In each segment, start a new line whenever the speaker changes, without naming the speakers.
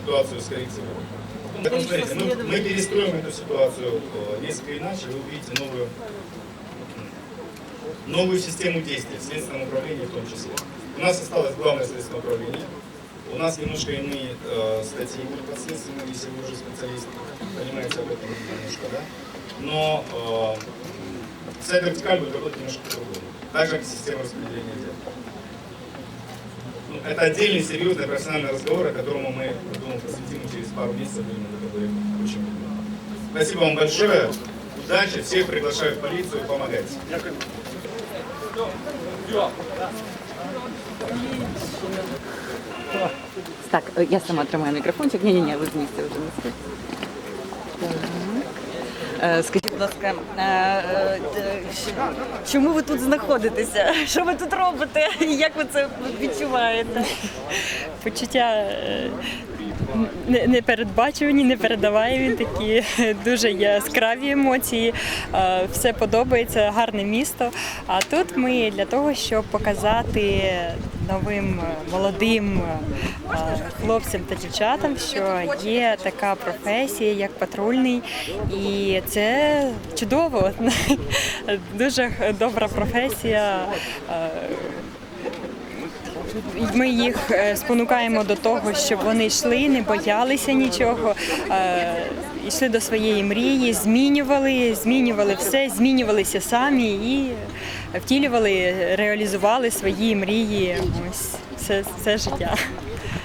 ситуацию скорректировать. Поэтому, смотрите, мы, мы перестроим эту ситуацию э, несколько иначе, вы увидите новую, новую систему действий в следственном управлении в том числе. У нас осталось главное следственное управление. У нас немножко иные э, статьи были подследственные, если вы уже специалист, понимаете об этом немножко, да? Но э, вся вертикаль будет работать немножко по-другому. Так же, как система распределения дел Ну, это отдельный серьезный профессиональный разговор, о котором мы, думаю, посвятим через пару месяцев будем это говорить очень подробно. Спасибо вам большое. Удачи. Всех приглашаю в полицию. Помогайте.
Так, е, я сама тримаю мікрофончик. Ні, ні, ні, ви з місця вже несете. Е, Скажіть, будь ласка, е, е, чому ви тут знаходитеся? Що ви тут робите? Як ви це відчуваєте?
почуття не- непередбачувані, непередаваємі, такі дуже яскраві емоції. Все подобається, гарне місто. А тут ми для того, щоб показати новим молодим хлопцям та дівчатам, що є така професія, як патрульний, і це чудово. Дуже добра професія. Е, ми їх е, спонукаємо до того, щоб вони йшли, не боялися нічого, е, йшли до своєї мрії, змінювали, змінювали все, змінювалися самі і втілювали, реалізували свої мрії. Ось все, все життя.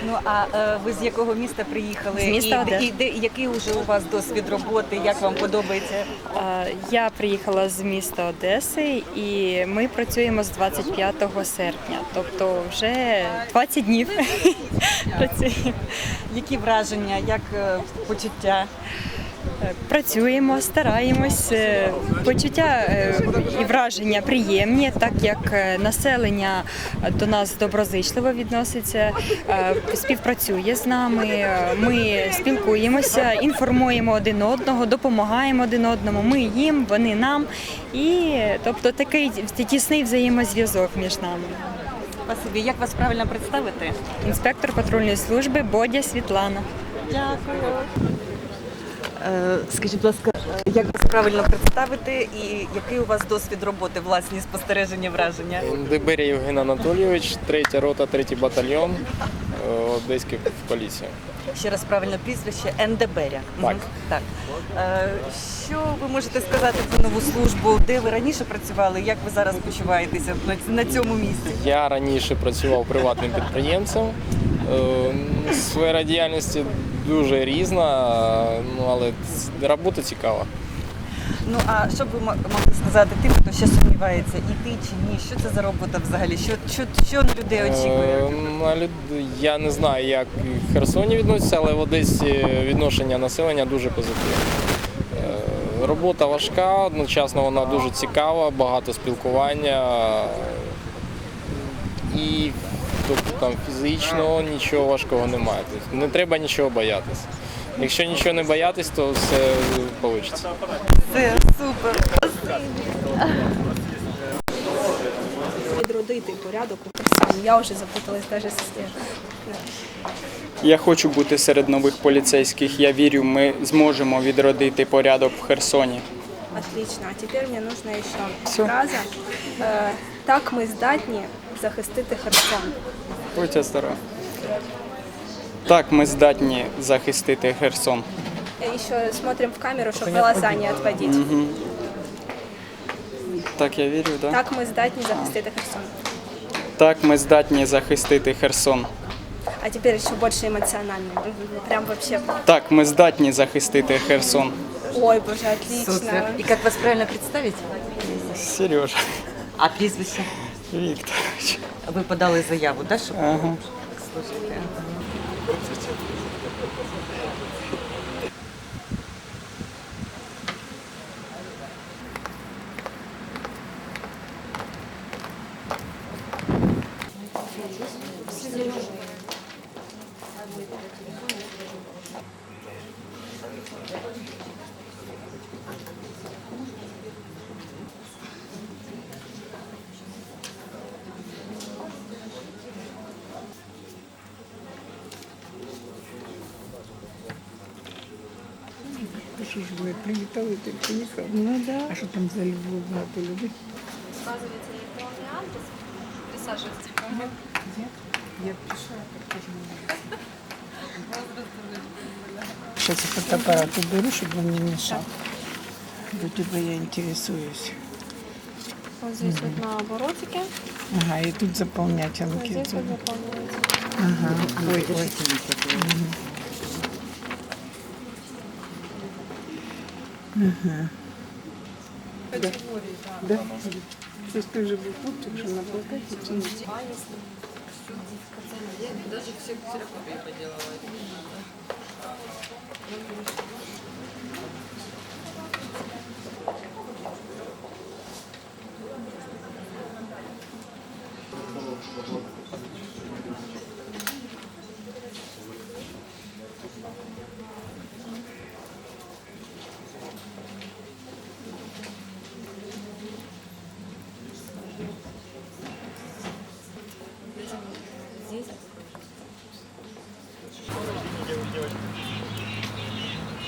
Ну а е, ви з якого міста приїхали?
З міста
і, де-
Одеса.
і, де- який уже у вас досвід роботи? Як вам подобається?
Е, Я приїхала з міста Одеси і ми працюємо з 25 серпня, тобто вже 20 днів працюємо.
Які враження, як е, почуття?
Е, Працюємо, стараємось. Е, Почуття е, і враження приємні, так як населення до нас доброзичливо відноситься, співпрацює з нами. Ми спілкуємося, інформуємо один одного, допомагаємо один одному. Ми їм, вони нам. І тобто такий тісний взаємозв'язок між нами.
Спасибі. Як вас правильно представити?
Інспектор патрульної служби Бодя Світлана.
Дякую. Е, Скажіть, будь ласка, як вас правильно представити і який у вас досвід роботи, власні спостереження, враження?
ДБР Євген Анатолійович, третя рота, третій батальйон е, Одеської поліції.
Ще раз правильно прізвище НДБРя.
Так.
Так. Е, Що ви можете сказати про нову службу? Де ви раніше працювали? Як ви зараз почуваєтеся на- цьому місці?
Я раніше працював приватним підприємцем. Сфера діяльності дуже різна, е, ну, але робота цікава.
Ну а що б ви мо- могли сказати тим, хто ще сумнівається, іти чи ні? Що це за робота взагалі? Що, що, що на людей очікує?
Е, на люд- Я не знаю, як в Херсоні відносяться, але в Одесі відношення населення дуже позитивне. Е, Робота важка, одночасно вона дуже цікава, багато спілкування. І тобто, там, фізично нічого важкого немає. Тобто, не треба нічого боятися. Якщо нічого не боятись, то все вийде.
Це супер.
відродити порядок у Херсоні. Я вже запуталась навіть з.
Я хочу бути серед нових поліцейських. Я вірю, ми зможемо відродити порядок в Херсоні.
Отлично. А тепер мені нужна ще фраза. Е, так ми здатні захистити Херсон.
Будьте здорові. Так, ми здатні захистити Херсон.
І ще смотрим в камеру, щоб глаза не відводити.
Так, я вірю, так?
Так ми здатні захистити Херсон.
Так, ми здатні захистити Херсон.
А тепер ще більше емоціонально. Прям вообще.
Так, ми здатні захистити Херсон.
Ой, боже, отлично.
Супер. І як вас правильно представити?
Сережа
А прізвище?
Вікторович.
Ви подали заяву, так? Щоб
Ага.
служити?
Ж ви приїхали, ти приїхав. Ну да. А що там за Львов багато людей?
Вказується електронний адрес. Присаджуйтесь.
Я пішла, так Сейчас я фотоаппарат уберу, чтобы он не мешал. До тебя я интересуюсь.
Ось здесь вот на оборотике.
Ага, и тут заполнять
Вот
анкету.
здесь вот заполняете.
Ага, ой, ой. Угу. Да. Да. То есть ты уже был пункт, уже на плакате. Даже все ксерокопии поделала.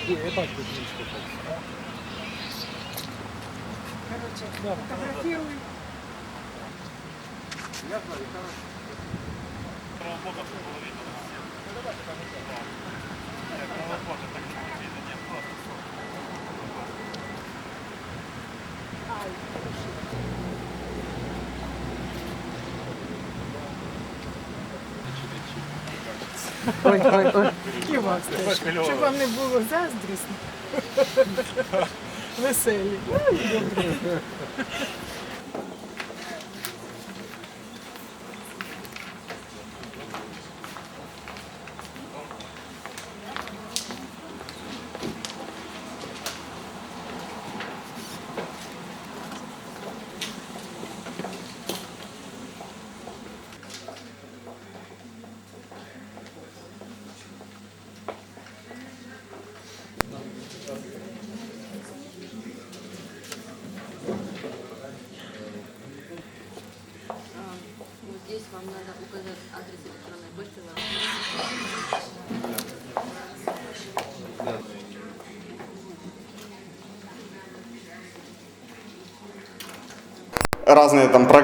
Ні? Ой, ой, ой. І вас теж. Щоб вам не було заздрісно. Веселі. Ну, добре.
Здесь вам надо указать адрес электронной почты.
разные там программы.